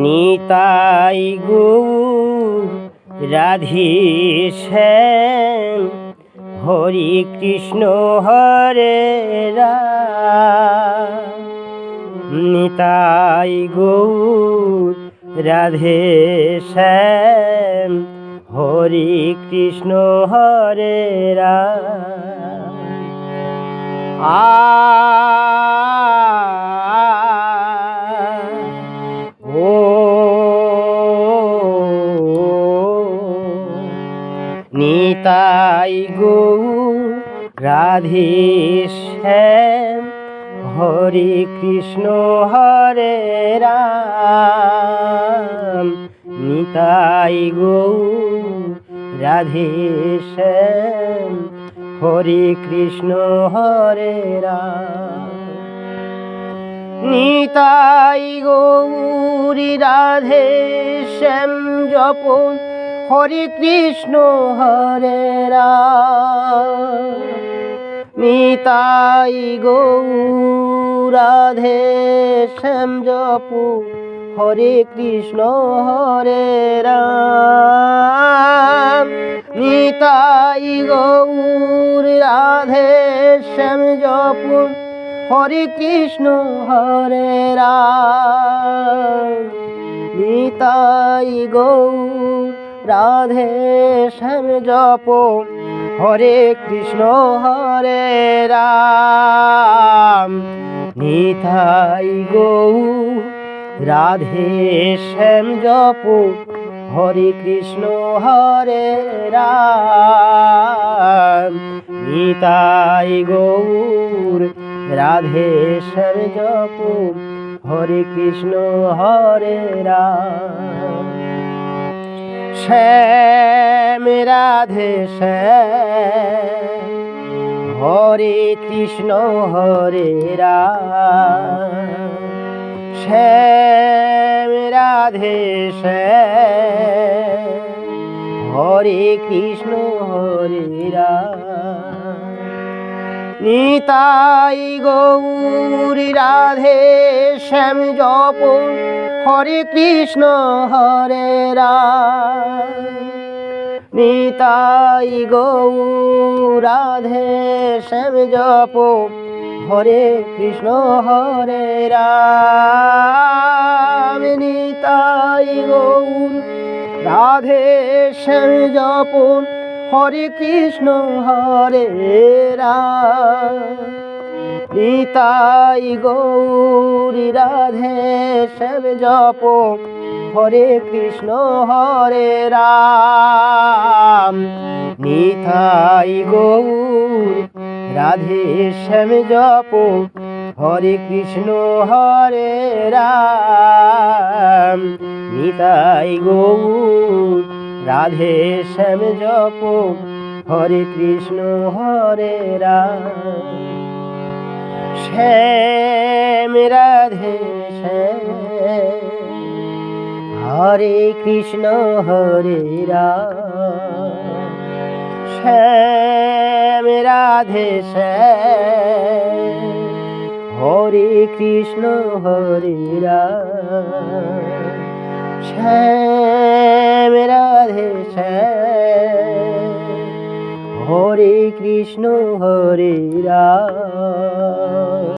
নিতাই গৌর রাধে শ্যাম হরি কৃষ্ণ হরে নিতাই গৌর রাধে শ্যাম হরি কৃষ্ণ হরে আ ও, নিতাই গৌ রাধে শ্যাম, হরে কৃষ্ণ হরে রাম। নিতাই গৌ রাধে শ্যাম হরে কৃষ্ণ হরে রাম। নিতাই গৌরী রাধে শ্যাম জপ হরে কৃষ্ণ হরে রাম। নিতাই গৌর রাধে শ্যাম জপ হরে কৃষ্ণ হরে রাম। নিতাই গৌর রাধে শ্যাম জপ হরে কৃষ্ণ হরে রাম। নিতাই গৌর রাধে শ্যাম জপ হরে কৃষ্ণ হরে রাম। নিতাই গৌর রাধে শ্যাম জপ হরে কৃষ্ণ, হরে রাম। নিতাই গৌর, রাধে শ্যাম জপ। হরে কৃষ্ণ, হরে রাম। রাধে শ্যাম। হরে কৃষ্ণ, হরে রাম। শ্যাম, রাধে শ্যাম। হরে কৃষ্ণ, হরে নিতাই গৌরী রাধে শ্যাম জপ, হরে কৃষ্ণ, হরে নিতাই গৌর রাধে শ্যাম জপ, হরে কৃষ্ণ, হরে রাম। নিতাই গৌর রাধে শ্যাম হরে কৃষ্ণ, হরে নিতাই গৌরী রাধে শ্যাম জপ হরে কৃষ্ণ, হরে রাম। নিতাই গৌর রাধে শ্যাম জপ হরে কৃষ্ণ হরে রাম। নিতাই গৌর, রাধে শ্যাম জপ। হরে কৃষ্ণ হরে রাম। শ্যাম রাধে শ্যাম। হরে কৃষ্ণ হরে রাম। শ্যাম রাধে শ্যাম। হরে কৃষ্ণ হরে রাধে শ্যাম। হরে কৃষ্ণ হরে রাম।